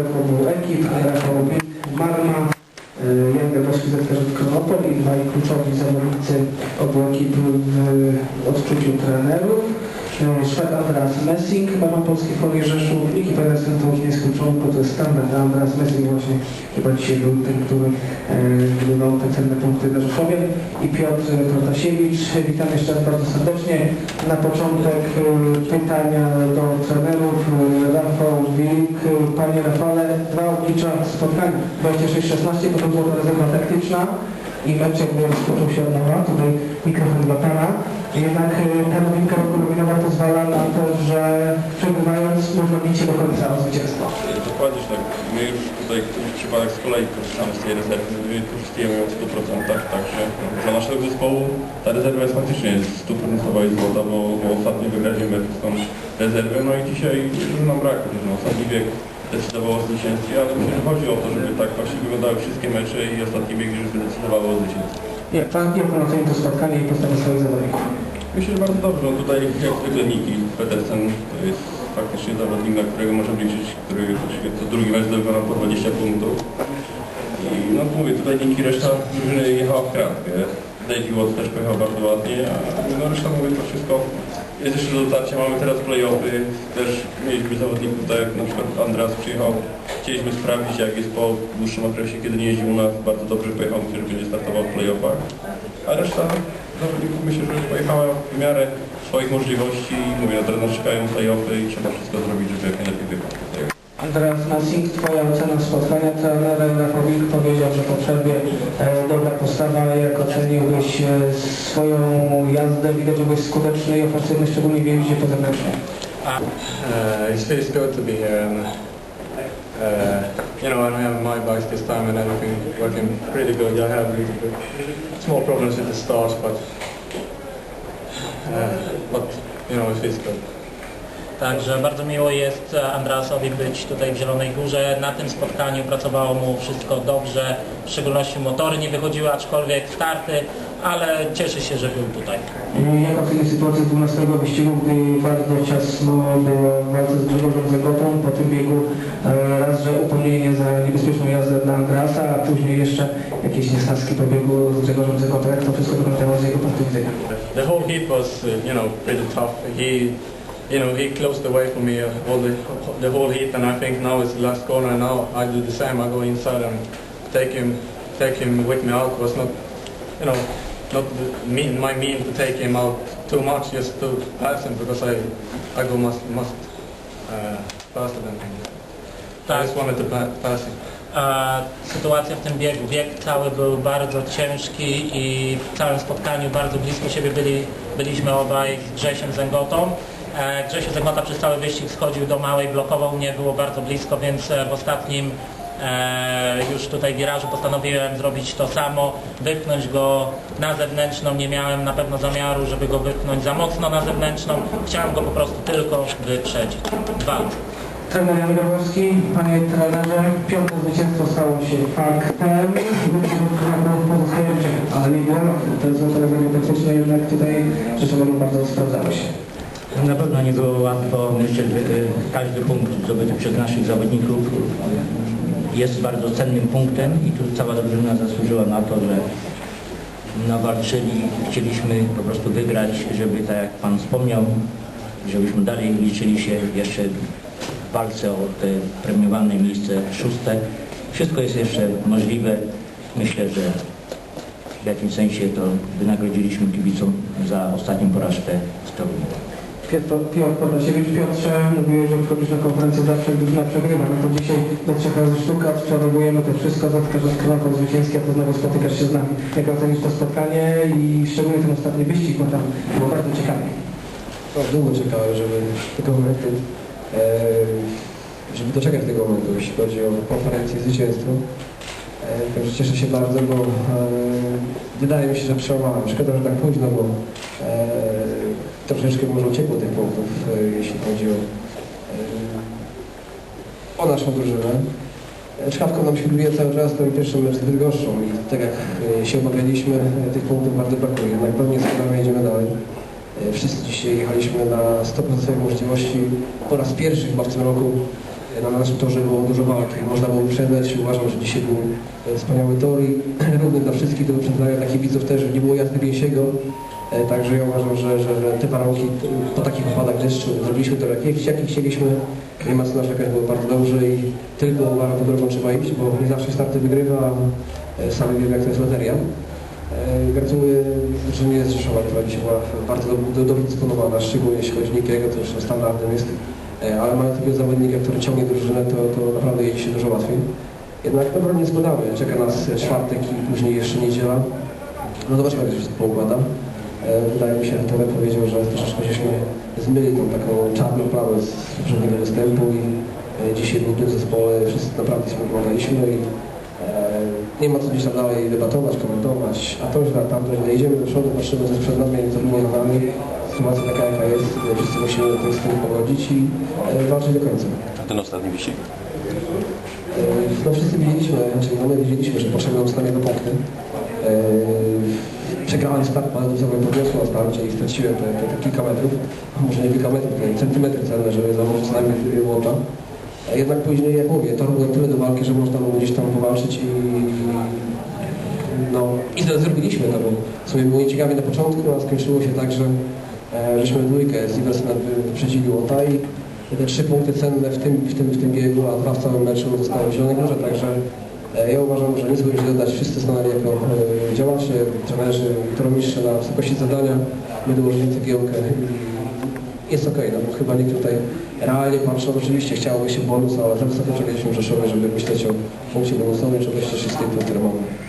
obu ekip, Rafał Bieg, Marma, Jan Gabowski z Konopol i dwaj kluczowi zawodnicy obu ekip w odczuciu trenerów. Szwed Andreas Messing, mama Polskiej Folii Rzeszów i Kiperesem to już jest to jest standard. Messing właśnie chyba dzisiaj był tym, który y, zdobywał te cenne punkty dla Rzeszowie i Piotr Protasiewicz. Witam jeszcze raz bardzo serdecznie. Na początek y, pytania do trenerów. Y, Rafał Wilk, Panie Rafale, dwa oblicza spotkań 26-16, to była rezerwa taktyczna i mecz jakby rozpoczął się od nowa. Tutaj mikrofon dla Pana. Jednak y, ta nowinka roku nowinowa pozwala na to, że przegrywając można bić się do końca o zwycięstwo. Dokładnie tak. My już tutaj w przypadek z kolei korzystamy z tej rezerwy, my korzystujemy ją w 100%, także dla naszego zespołu ta rezerwa jest faktycznie 100% i złota, bo, bo ostatnio wygraliśmy tą rezerwę, no i dzisiaj już nam brak, no, ostatni bieg decydował o zwycięstwie, ale myślę, że chodzi o to, żeby tak właśnie wyglądały wszystkie mecze i ostatni bieg już decydowały o zwycięstwie. Jak Pan, jak Pan oceni to spotkanie i postawę swoich zawodników? Myślę, że bardzo dobrze. No tutaj jak zwykle Niki Petersen to jest faktycznie zawodnik, na którego możemy liczyć, który co drugi mecz zdobywa po 20 punktów. I no mówię, tutaj Niki reszta drużyny jechała w kratkę. Dave Watt też pojechał bardzo ładnie, a no reszta mówię to wszystko jest jeszcze do dotarcia. Mamy teraz play-offy, też mieliśmy zawodników, tak jak na przykład Andras przyjechał. Chcieliśmy sprawdzić jak jest po dłuższym okresie, kiedy nie jeździł u nas. Bardzo dobrze pojechał, że będzie startował w play-offach. A reszta myślę, że pojechała w miarę swoich możliwości. Mówię, no teraz czekają play-offy i trzeba wszystko zrobić, żeby jak najlepiej wygrać. Andreas Nassing, Twoja ocena spotkania. Trener Rafał Wilk powiedział, że po przerwie e, dobra postawa. Jak oceniłbyś e, swoją jazdę? Widać, że byłeś skuteczny i ofensywny, szczególnie w jeździe po zewnętrznej. Uh, it feels good to be here and uh, you know I don't have my bikes this time and everything working pretty good. I have little bit small problems with the stars but uh, but you know it feels good. Także bardzo miło jest Andrasowi być tutaj w Zielonej Górze. Na tym spotkaniu pracowało mu wszystko dobrze, w szczególności motory nie wychodziły, aczkolwiek starty, ale cieszę się, że był tutaj. E, Jak ocenisz sytuację z 12 wyścigu, gdy bardzo ciasno było w walce z Grzegorzem Zegotą? Po tym biegu e, raz, że upomnienie za niebezpieczną jazdę dla Andrasa, a później jeszcze jakieś niesnaski po biegu z Grzegorzem Zegotą. Jak to wszystko wyglądało z jego punktu widzenia? The whole heat was you know pretty tough. He you know he closed away from me uh, all the the whole heat and I think now it's the last corner and now I do the same. I go inside and take him take him with me out was not you know not the mean, my mean to take him out too much just to pass him because I I go must must uh, faster than him. I just wanted to pa pass him. E, Sytuacja w tym biegu. Bieg cały był bardzo ciężki i w całym spotkaniu bardzo blisko siebie byli, byliśmy obaj z Grzesiem Zęgotą. Grzesiu Zęgota przez cały wyścig schodził do małej, blokował mnie, było bardzo blisko, więc e, w ostatnim e, już tutaj wirażu postanowiłem zrobić to samo, wypchnąć go na zewnętrzną. Nie miałem na pewno zamiaru, żeby go wypchnąć za mocno na zewnętrzną. Chciałem go po prostu tylko wyprzedzić. Dwa. Trener Jan Grabowski, panie trenerze, piąte zwycięstwo stało się faktem. Ale nie było. Te złote rezerwy taktyczne jednak tutaj Rzeszoworu bardzo sprawdzały się. Na pewno nie było łatwo. Myślę, że y, każdy punkt zdobyty przez naszych zawodników jest bardzo cennym punktem i tu cała drużyna zasłużyła na to, że no, walczyli, chcieliśmy po prostu wygrać, żeby tak jak Pan wspomniał, żebyśmy dalej liczyli się jeszcze w walce o te premiowane miejsce szóste. Wszystko jest jeszcze możliwe. Myślę, że w jakimś sensie to wynagrodziliśmy kibicom za ostatnią porażkę z Toruniu. Piotr, Podasiewicz, Piotrze, mówiłeś, że wchodzisz na konferencję zawsze, drużyna przegrywa. No to dzisiaj do trzech razy sztuka, odczarowujemy to wszystko, zatkasz od zwycięski, a to znowu spotykasz się z nami. Jak ocenisz to spotkanie i szczególnie ten ostatni wyścig, bo tam było bardzo ciekawie. No, długo czekałem, żeby tego momentu, e, żeby doczekać tego momentu, jeśli chodzi o konferencję zwycięstwo. E, także cieszę się bardzo, bo e, wydaje mi się, że przełamałem. Szkoda, że tak późno, bo e, troszeczkę może uciekło tych punktów, e, jeśli chodzi o, e, o naszą drużynę. E, Szkawką nam się odbija cały czas, i pierwszy mecz z Bydgoszczą i tak jak się obawialiśmy, tych punktów bardzo brakuje. Jednak pewnie spokojnie jedziemy dalej. Wszyscy dzisiaj jechaliśmy na 100% swoich możliwości. Po raz pierwszy chyba w tym roku Na naszym torze było dużo walki, można było wyprzedzać. Uważam, że dzisiaj był wspaniały tor i równy dla wszystkich do wyprzedzania dla kibiców też. Nie było jazdy gęsiego, także ja uważam, że, że, że te warunki po takich opadach deszczu zrobiliśmy to jak, jak chcieliśmy. Nie ma co narzekać, było bardzo dobrze i tylko tą drogą trzeba iść, bo nie zawsze starty wygrywa, a e, sami wiemy jak to jest loteria. E, Gratuluję drużynie z Rzeszowa, która dzisiaj była bardzo do- dobrze dysponowana, szczególnie jeśli chodzi o Nikiego, to już standardem jest. E, Ale mamy takiego zawodnika, który ciągnie drużynę, to, to naprawdę jedzie się dużo łatwiej. Jednak no, nie składamy, czeka nas czwartek i później jeszcze niedziela. No zobaczymy, jak to się poukłada. E, Wydaje mi się, że trener powiedział, że troszeczkę żeśmy zmyli tą taką czarną plamę z poprzedniego występu i e, dzisiaj w zespole, wszyscy naprawdę sobie pomagaliśmy i e, nie ma co gdzieś tam dalej debatować, komentować, a to źle, tamto źle. Idziemy do przodu, patrzymy, co jest przed nami, co za nami. Sytuacja taka, jaka jest, e, wszyscy musimy z tym pogodzić i e, walczyć do końca. A ten ostatni wyścig? E, No wszyscy wiedzieliśmy, czyli no my wiedzieliśmy, że potrzebują co najmniej do punkty. Przegrałem start, bardzo sobie podniosło na starcie i straciłem te, te, te kilka metrów, może nie kilka metrów, te centymetry cenne, żeby założyć co najmniej łącza. A Jednak później, jak mówię, tor był tyle do walki, że można było gdzieś tam powalczyć i no i to zrobiliśmy to, bo sobie było nieciekawie na początku, a skończyło się tak, że e, żeśmy dwójkę z Iversenem wyprzedzili Łota i te trzy punkty cenne w tym, w tym, w tym biegu, a dwa w całym meczu zostały w Zielonej Górze, także ja uważam, że nic by źle dać. Wszyscy stanęli jako e, działacze, trenerzy, toromistrze na wysokości zadania. My dołożyli cegiełkę jest okej, no bo chyba nikt tutaj realnie patrząc, oczywiście chciałoby się bonus, ale za wysoko przegraliśmy Rzeszowie, żeby myśleć o punkcie bonusowym, czy wreszcie 6 punkty remontu.